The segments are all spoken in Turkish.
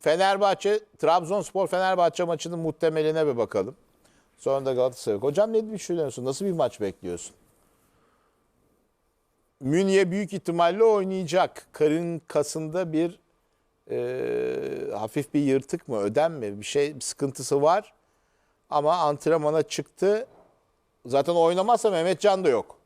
Fenerbahçe, Trabzonspor Fenerbahçe maçının muhtemeline bir bakalım. Sonra da Galatasaray. Hocam ne düşünüyorsun? Nasıl bir maç bekliyorsun? Münye büyük ihtimalle oynayacak. Karın kasında bir e, hafif bir yırtık mı, ödem mi? Bir şey bir sıkıntısı var. Ama antrenmana çıktı. Zaten oynamazsa Mehmet Can da yok.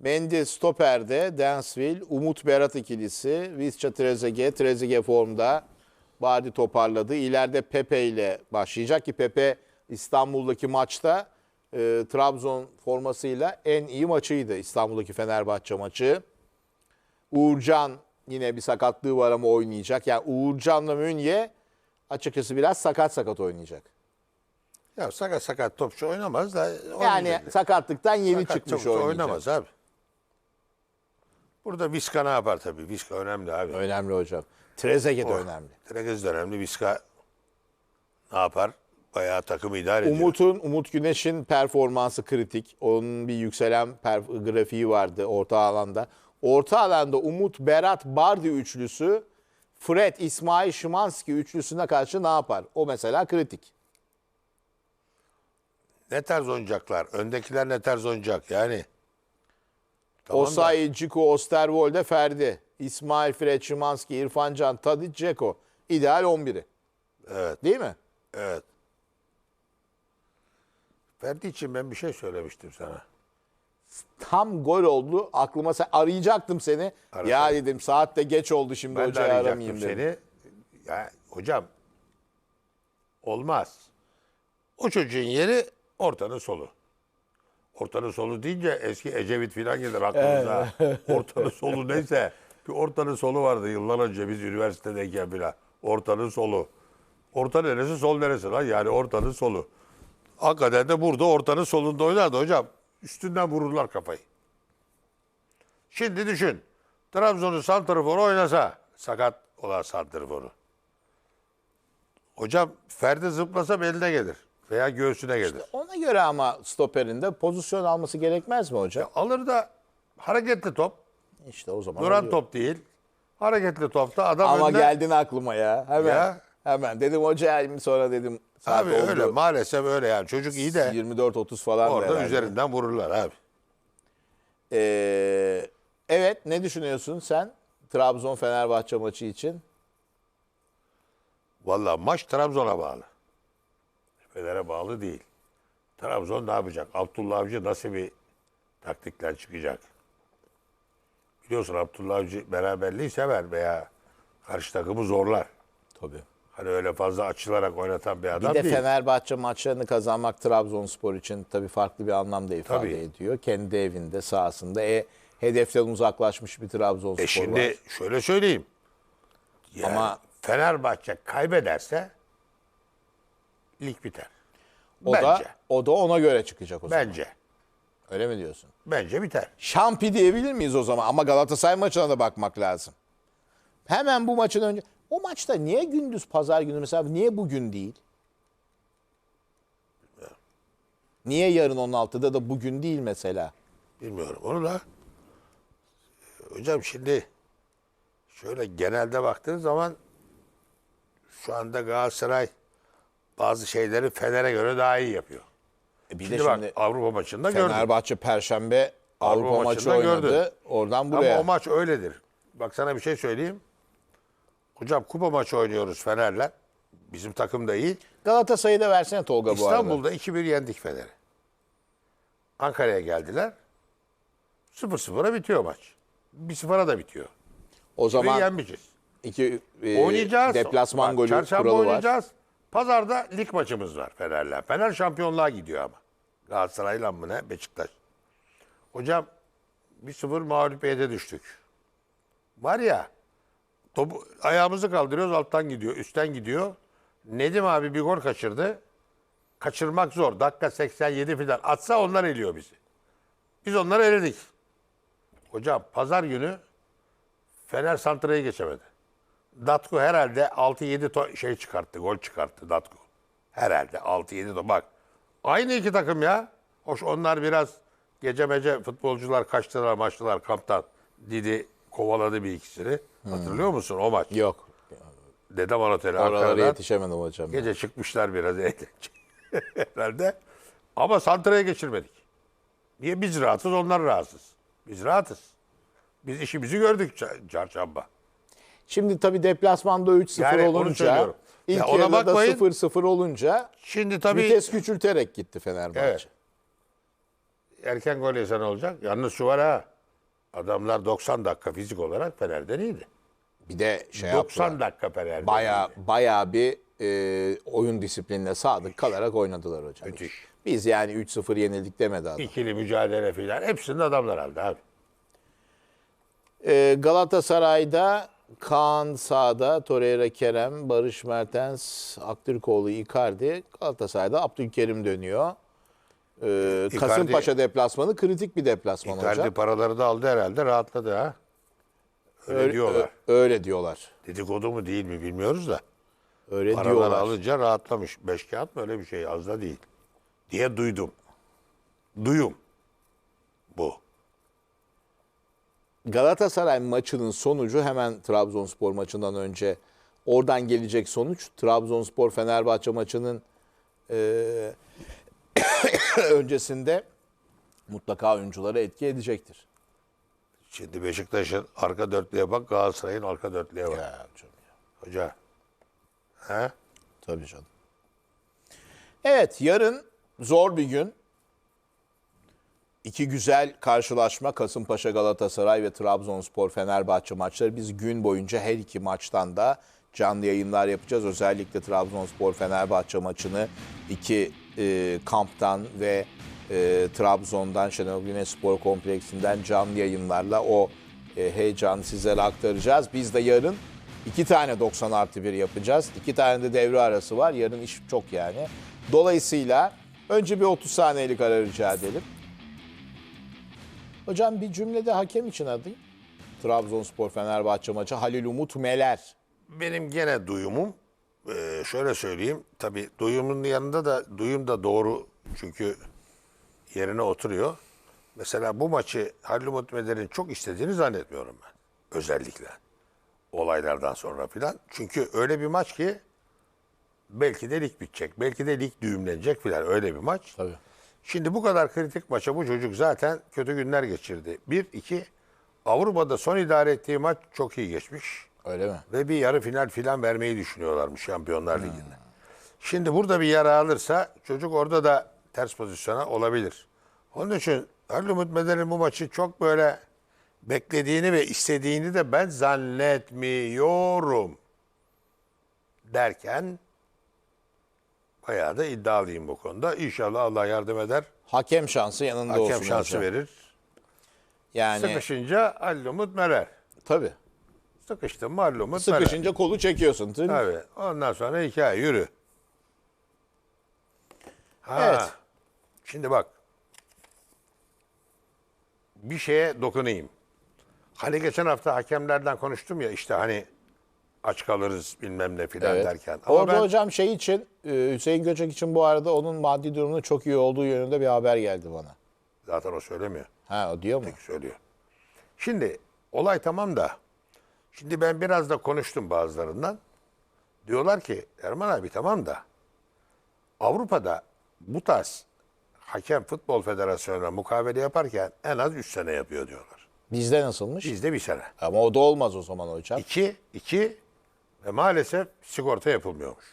Mendy stoperde, Dansville, Umut Berat ikilisi, Visca Trezeguet, Trezeguet formda. Badi toparladı. İleride Pepe ile başlayacak ki Pepe İstanbul'daki maçta e, Trabzon formasıyla en iyi maçıydı İstanbul'daki Fenerbahçe maçı. Uğurcan yine bir sakatlığı var ama oynayacak. Yani Uğurcan'la Münye açıkçası biraz sakat sakat oynayacak. Ya sakat sakat topçu oynamaz da Yani oynayacak. sakatlıktan yeni Sakat çıkmış oynayacak. oynamaz abi. Burada Viska ne yapar tabii? Viska önemli abi. Önemli hocam. Trezeguet de Oh, önemli. Trekez de önemli. Viska ne yapar? Bayağı takımı idare ediyor. Umut'un, Umut Güneş'in performansı kritik. Onun bir yükselen per- grafiği vardı orta alanda. Orta alanda Umut, Berat, Bardi üçlüsü Fred, İsmail Şimanski üçlüsüne karşı ne yapar? O mesela kritik. Ne tarz oynayacaklar? Öndekiler ne tarz oynayacak? Yani Tamam Osayi, Ciko, Osterwolde, Ferdi. İsmail, Fred, Şimanski, İrfan Can, Tadic, Ceko. İdeal 11'i. evet, Değil mi? evet. Ferdi için ben bir şey söylemiştim sana. Tam gol oldu. Aklıma sen arayacaktım seni. Arasana. Ya dedim saat de geç oldu şimdi Ben hocayı aramayayım dedim. seni. Ya hocam olmaz. O çocuğun yeri ortanın solu. Ortanın solu deyince eski Ecevit falan gelir aklımıza. ortanın solu neyse. Bir ortanın solu vardı yıllar önce biz üniversitedeyken bile. Ortanın solu. Orta neresi sol neresi lan? Yani ortanın solu. Hakikaten de burada ortanın solunda oynardı hocam. Üstünden vururlar kafayı. Şimdi düşün. Trabzon'un santraforu oynasa sakat olan santraforu. Hocam Ferdi zıplasa beline gelir veya göğsüne gelir. Ona göre ama stoperinde pozisyon alması gerekmez mi hocam? Alır da hareketli top, İşte o zaman duran oluyor. top değil. Hareketli topta adam Ama önüne... geldin aklıma ya. Hemen. Ya. Hemen. Dedim hoca sonra dedim saat Abi oldu. öyle maalesef öyle yani. Çocuk iyi de 24-30 falan orada üzerinden vururlar abi. Ee, evet ne düşünüyorsun sen Trabzon Fenerbahçe maçı için? Vallahi maç Trabzon'a bağlı. Fener'e bağlı değil. Trabzon ne yapacak? Abdullah Avcı nasıl bir taktikler çıkacak? Biliyorsun Abdullah Avcı beraberliği sever veya karşı takımı zorlar. Tabii. Hani öyle fazla açılarak oynatan bir adam Bir de değil. Fenerbahçe maçlarını kazanmak Trabzonspor için tabii farklı bir anlam da ifade Tabii. ediyor. Kendi evinde, sahasında. E, hedeften uzaklaşmış bir Trabzonspor E şimdi var. şöyle söyleyeyim. Yani Ama- Fenerbahçe kaybederse lig biter. O bence. da o da ona göre çıkacak o zaman. Bence. Öyle mi diyorsun? Bence biter. Şampi diyebilir miyiz o zaman? Ama Galatasaray maçına da bakmak lazım. Hemen bu maçın önce. O maçta niye gündüz pazar günü mesela niye bugün değil? Niye yarın 16'da da bugün değil mesela? Bilmiyorum onu da. Hocam şimdi şöyle genelde baktığın zaman şu anda Galatasaray bazı şeyleri Fener'e göre daha iyi yapıyor. E bir Şimdi, de bak şimdi Avrupa maçında gördük. Fenerbahçe Perşembe Avrupa, Avrupa maçı maçında oynadı. gördün. Oradan buraya. Ama o maç öyledir. Bak sana bir şey söyleyeyim. Hocam kupa maçı oynuyoruz Fener'le. Bizim takım da iyi. Galatasaray'ı da versene Tolga bu arada. İstanbul'da 2-1 yendik Fener'i. Ankara'ya geldiler. 0-0'a bitiyor maç. 1-0'a da bitiyor. O zaman iki e, Oynayacağız. deplasman Bak, golü kuralı var. Pazarda lig maçımız var Fener'le. Fener şampiyonluğa gidiyor ama. Galatasaray'la mı ne? Beşiktaş. Hocam 1-0 mağlubiyete düştük. Var ya topu ayağımızı kaldırıyoruz alttan gidiyor, üstten gidiyor. Nedim abi bir gol kaçırdı. Kaçırmak zor. Dakika 87 falan. Atsa onlar eliyor bizi. Biz onları eledik. Hocam pazar günü Fener Santra'yı geçemedi. Datko herhalde 6-7 to- şey çıkarttı, gol çıkarttı Datko. Herhalde 6-7 to bak. Aynı iki takım ya. Hoş onlar biraz gece mece futbolcular kaçtılar maçtılar kamptan. Didi kovaladı bir ikisini. Hatırlıyor musun o maç? Yok. Dedem Oralara Ankara'dan. yetişemedim hocam. Gece çıkmışlar biraz eğlence herhalde. Ama santraya geçirmedik. Niye biz rahatsız onlar rahatsız. Biz rahatız. Biz işimizi gördük ça- çarşamba. Şimdi tabii deplasmanda 3-0 Yani onu olunca söylüyorum. ilk Ya ona yarıda da bakmayın. 0-0 olunca Şimdi tabii vites küçülterek gitti Fenerbahçe. Evet. erken gol yesen olacak. Yalnız şu var ha. Adamlar 90 dakika fizik olarak Fener'den iyiydi. Bir de şey 90 yaptılar. dakika Fener'den Baya iyiydi. baya bir e, oyun disiplinine sadık kalarak oynadılar hocam. Müthiş. Biz yani 3-0 yenildik demedi adam. İkili mücadele filan. Hepsinde adamlar aldı abi. E, Galatasaray'da Kaan sağda, Torreira Kerem, Barış Mertens, Aktürkoğlu, Icardi. Galatasaray'da Abdülkerim dönüyor. E, Kasımpaşa deplasmanı kritik bir deplasman Icardi hocam. paraları da aldı herhalde. Rahatladı ha. Öyle, diyorlar. ö- öyle diyorlar. Dedikodu mu değil mi bilmiyoruz da. Öyle Paraları diyorlar. alınca rahatlamış. Beş kağıt mı öyle bir şey az da değil. Diye duydum. Duyum. Bu. Galatasaray maçının sonucu hemen Trabzonspor maçından önce oradan gelecek sonuç Trabzonspor Fenerbahçe maçının eee, öncesinde mutlaka oyuncuları etki edecektir. Şimdi Beşiktaş'ın arka dörtlüğe bak, Galatasaray'ın arka dörtlüğe bak. Ya hocam ya. Hoca. He? Tabii canım. Evet yarın zor bir gün. İki güzel karşılaşma Kasımpaşa Galatasaray ve Trabzonspor Fenerbahçe maçları. Biz gün boyunca her iki maçtan da canlı yayınlar yapacağız. Özellikle Trabzonspor Fenerbahçe maçını iki e, kamptan ve e, Trabzon'dan Şenol Güneş Spor Kompleksi'nden canlı yayınlarla o e, heyecanı sizlere aktaracağız. Biz de yarın iki tane 90 artı 1 yapacağız. İki tane de devre arası var. Yarın iş çok yani. Dolayısıyla önce bir 30 saniyelik ara rica edelim. Hocam bir cümlede hakem için adı. Trabzonspor Fenerbahçe maçı Halil Umut Meler. Benim gene duyumum, eee, şöyle söyleyeyim. Tabii duyumun yanında da, duyum da doğru. Çünkü yerine oturuyor. Mesela bu maçı Halil Umut Meler'in çok istediğini zannetmiyorum ben. Özellikle. Olaylardan sonra filan. Çünkü öyle bir maç ki belki de lig bitecek. Belki de lig düğümlenecek filan. Öyle bir maç. Tabii. Şimdi bu kadar kritik maça bu çocuk zaten kötü günler geçirdi. Bir, iki, Avrupa'da son idare ettiği maç çok iyi geçmiş. Öyle mi? Ve bir yarı final filan vermeyi düşünüyorlarmış Şampiyonlar Ligi'nde. Şimdi burada bir yara alırsa çocuk orada da ters pozisyona olabilir. Onun için Halil Umut Meler'in bu maçı çok böyle beklediğini ve istediğini de ben zannetmiyorum derken bayağı da iddialıyım bu konuda. İnşallah Allah yardım eder. Hakem şansı yanında olsun Hakem şansı hocam. verir. Yani Sıkışınca Halil Umut Meler. tabii. Sıkıştın mı Meler. Sıkışınca kolu çekiyorsun. Tabii. Tabii. Ondan sonra hikaye yürü. Ha. Evet. Şimdi bak. Bir şeye dokunayım. Hani geçen hafta hakemlerden konuştum ya işte hani aç kalırız bilmem ne filan Evet. derken. Ama Orada ben hocam şey için e, Hüseyin Göçek için bu arada onun maddi durumunun çok iyi olduğu yönünde bir haber geldi bana. zaten o söylemiyor. Ha o diyor mu? söylüyor. Şimdi olay tamam da şimdi ben biraz da konuştum bazılarından. Diyorlar ki Erman abi tamam da Avrupa'da bu tarz hakem futbol federasyonuna mukavele yaparken en az 3 sene yapıyor diyorlar. Bizde nasılmış? Bizde bir sene. Ama o da olmaz o zaman hocam. 2, 2 ve maalesef sigorta yapılmıyormuş.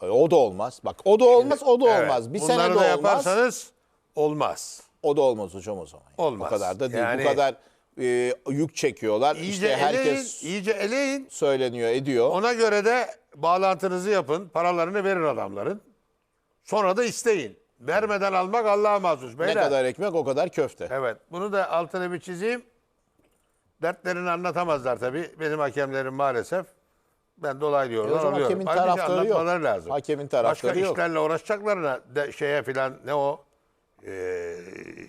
E, o da olmaz. Bak o da olmaz, o da Evet, olmaz. Bir bunları sene de da olmaz. yaparsanız olmaz. O da olmaz hocam o zaman. Olmaz. O kadar da değil. Yani- Bu kadar e, yük çekiyorlar. İyice işte eleyin, herkes iyice eleyin. söyleniyor, ediyor. Ona göre de bağlantınızı yapın. Paralarını verin adamların. Sonra da isteyin. Vermeden almak Allah'a mahsus. ne Beyler. kadar ekmek o kadar köfte. Evet. Bunu da altını bir çizeyim. Dertlerini anlatamazlar tabii. Benim hakemlerim maalesef. Ben dolaylı E yoldan hocam alıyorum. hakemin Halbuki taraftarı yok. lazım. Hakemin taraftarı Başka yok. işlerle uğraşacaklarına de, şeye filan ne o Ee,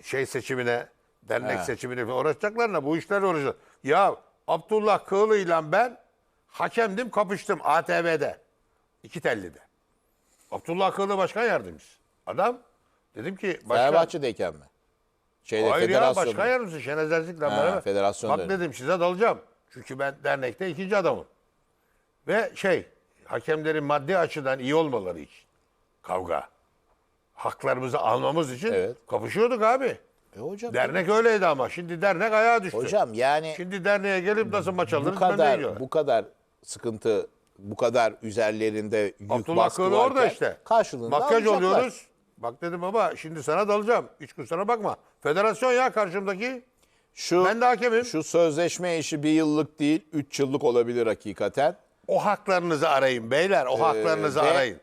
şey seçimine dernek He. seçimine falan uğraşacaklarına bu işlerle uğraşacak. Ya Abdullah Kığlı ile ben hakemdim kapıştım ATV'de. İki tellide. Abdullah Kığlı başkan yardımcısı. Adam dedim ki başkan, Fenerbahçe'deyken mi? Şeyde Hayır ya federasyonda. başkan yardımcısı Şenez Erzik'le beraber. federasyon Bak dönemi. dedim size dalacağım. Çünkü ben dernekte ikinci adamım. Ve şey hakemlerin maddi açıdan iyi olmaları için kavga. Haklarımızı almamız için Evet. kapışıyorduk abi. E hocam, Dernek öyleydi ama şimdi dernek ayağa düştü. hocam yani Şimdi derneğe gelip nasıl maç alırız bu ben de kadar bu kadar sıkıntı bu kadar üzerlerinde yük Abdullah baskı Kılı orada varken işte. karşılığında Makyaj alacaklar. oluyoruz. Bak dedim baba şimdi sana dalacağım. Hiç kusura bakma. Federasyon ya karşımdaki. Şu, Ben de hakemim. Şu sözleşme işi bir yıllık değil, üç yıllık olabilir hakikaten. O haklarınızı arayın beyler. O haklarınızı Ee, ve arayın.